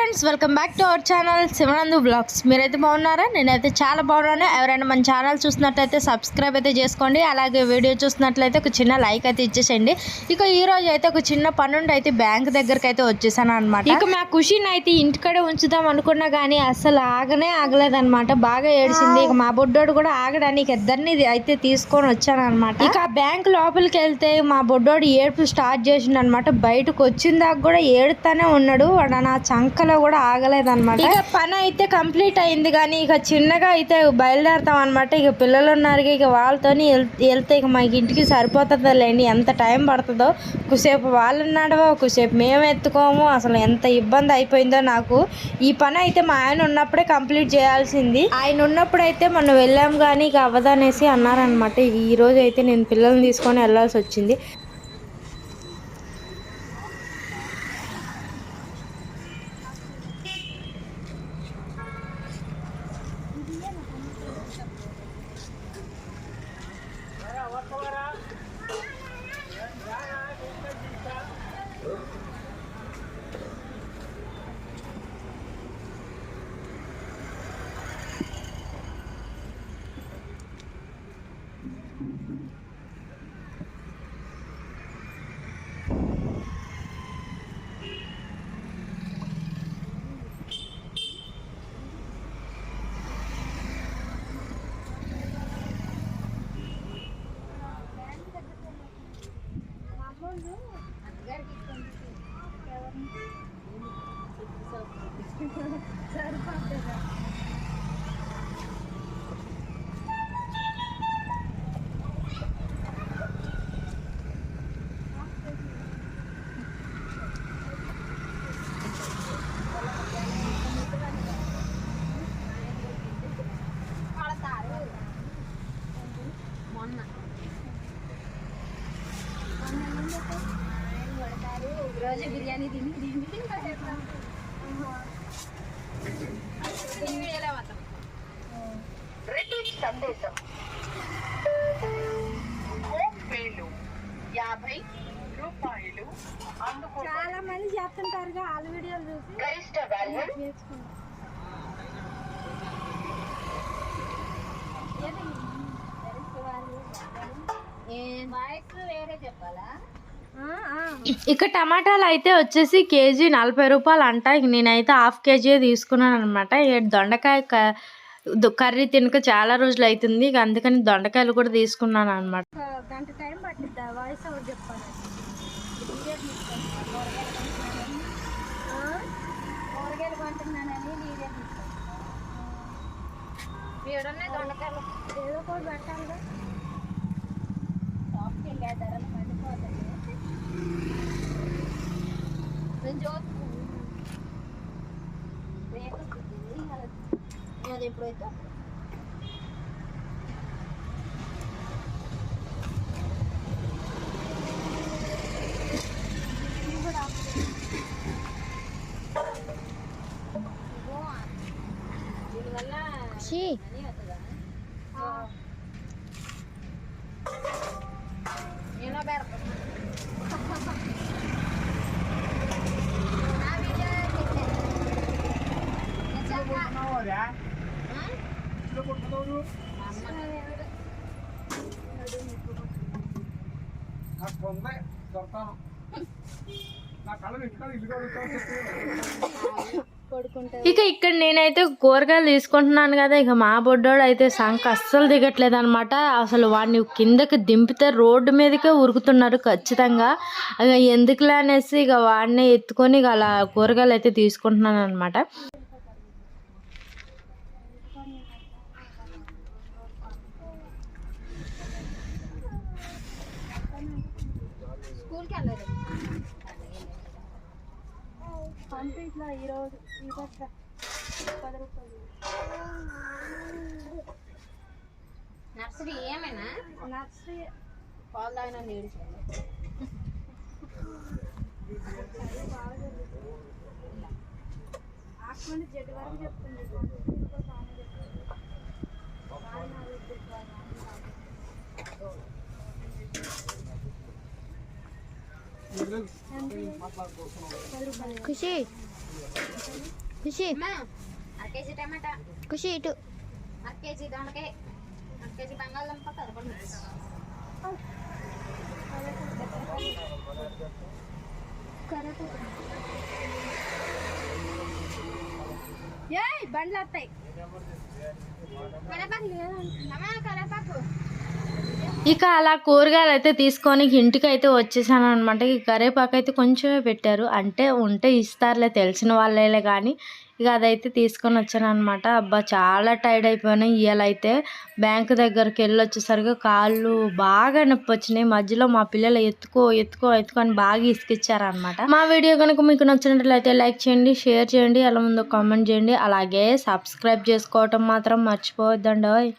Friends welcome back to our channel Shivanandu blogs. మీరైతే బాగున్నారా? నేనైతే చాలా బాగున్నాను. ఎవరైనా మన ఛానల్ చూసినట్లయితే సబ్స్క్రైబ్ అయితే చేసుకోండి. అలాగే వీడియో చూసినట్లయితే ఒక చిన్న లైక్ అయితే ఇచ్చేసేయండి. ఇక ఈ రోజు అయితే ఒక చిన్న పనుండి అయితే బ్యాంక్ దగ్గరికి అయితే వచ్చేసాను అనమాట ఇక మా ఖుషిని అయితే ఇంటికడే ఉంచుదాం అనుకున్నా కానీ అసలు ఆగనే ఆగలేదన్నమాట. బాగా ఏడిసింది. ఇక మా బొడ్డోడు కూడా ఆగడానికి ఇద్దరిని అయితే తీసుకొని వచ్చాను అనమాట ఇక ఆ బ్యాంక్ లోపలికి వెళ్తే మా బొడ్డోడు ఏడుపు స్టార్ట్ చేసిండు అనమాట బయటకు వచ్చిన దాకా కూడా ఏడుతానే ఉన్నాడు. వాడు నా చంకలో కూడా ఆగలేదన్నమాట. ఇక పని అయితే కంప్లీట్ అయింది కానీ ఇక చిన్నగా అయితే బయలుదేరుతాం అనమాట ఇక పిల్లలు ఉన్నారు ఇక వాళ్ళతోని వెళ్తే ఇక మాకు ఇంటికి సరిపోతుందో లేండి ఎంత టైం పడుతుందో. కుసేపు వాళ్ళు నడవ కుసేపు మేము ఎత్తుకోము. అసలు ఎంత ఇబ్బంది అయిపోయిందో నాకు. ఈ పని అయితే మా ఆయన ఉన్నప్పుడే కంప్లీట్ చేయాల్సింది. ఆయన ఉన్నప్పుడు అయితే మనం వెళ్ళాం కానీ ఇక అవ్వదనేసి అన్నారనమాట ఈ రోజు అయితే నేను పిల్లల్ని తీసుకొని వెళ్ళాల్సి వచ్చింది. రోజు బిర్యానీ తిని తిని బ్రిటిష్ సందేశం యాభై రూపాయలు చాలా మంది చేస్తుంటారుగా వాళ్ళ వీడియోలు చూసి. గరిష్ట వాల్యూ నేర్చుకుంటారు వాయిస్ వేరే చెప్పాలా? ఇక టమాటాలు అయితే వచ్చేసి కేజీ నలభై రూపాయలు అంట. ఇక నేనైతే హాఫ్ కేజీ తీసుకున్నాను అనమాట దొండకాయ కర్రీ తినక చాలా రోజులు అవుతుంది ఇక అందుకని దొండకాయలు కూడా తీసుకున్నాను అనమాట దొండకాయలు? ఏదో కూడా పెట్టాలి వాయిస్ ఎవరు చెప్పాలి కూరగాయలు కొంటున్నానని వీడియో తీస్తాను దొండకాయలు ఏదో ఒకటి పెట్టాలిగా షాప్కి వెళ్ళే ధరలు మండిపోతాయి నేను చూస్తున్నాను రేపు వస్తుంది. అప్పుడు. దీనివల్ల మనీ వస్తుందా? నేను పెడతాను. నా వీడియో పెట్టాను. నిజంగా. ఆ? మా అమ్మ. నాకు పొందే దొరకాను నా కళ ఇంటికాడ ఇల్లు కడుగుతాను. ఇక ఇక్కడ నేనైతే కూరగాయలు తీసుకుంటున్నాను కదా ఇక మా బొడ్డోడు అయితే సంక అస్సలు దిగట్లేదు అనమాట అసలు వాడిని కిందకి దింపితే రోడ్డు మీదకే ఉరుకుతున్నారు ఖచ్చితంగా. ఇక ఎందుకులే అనేసి ఇక వాడిని ఎత్తుకొని ఇక అలా కూరగాయలు అయితే తీసుకుంటున్నాను అనమాట స్కూల్కి వెళ్ళలేదు. పంపించిన ఈరోజు ఈ పట్ల పది రూపాయలు. నర్సరీ ఏమైనా? నర్సరీ పాలు తాగిన నీడు ఆకుమంది జడ్డు వరకు చెప్తుంది. ఖుషి ఖుషి అర కేజీ టమాటా ఖుషి ఇటు అర కేజీ దొండకాయ అర కేజీ బంగాళదుంప కరపండి ఏయ్ బండ్లు వస్తాయి కరేపాకు లేదా కరేపాకు ఇక అలా కూరగాయలు అయితే తీసుకొని ఇంటికి అయితే వచ్చేసాను అనమాట ఈ కరేపాకు అయితే కొంచెమే పెట్టారు. అంటే ఉంటే ఇస్తారులే తెలిసిన వాళ్ళేలే కానీ ఇక అదైతే తీసుకొని వచ్చాను అనమాట అబ్బా చాలా టైర్డ్ అయిపోయినాయి. ఇవాళ అయితే బ్యాంక్ దగ్గరికి వెళ్ళి వచ్చేసరికి కాళ్ళు బాగా నొప్పి వచ్చినాయి మధ్యలో మా పిల్లలు ఎత్తుకో ఎత్తుకో ఎత్తుకో అని బాగా ఇసుకిచ్చారనమాట మా వీడియో కనుక మీకు నచ్చినట్లయితే లైక్ చేయండి షేర్ చేయండి అలా ముందు కామెంట్ చేయండి. అలాగే సబ్స్క్రైబ్ చేసుకోవటం మాత్రం మర్చిపోవద్దండి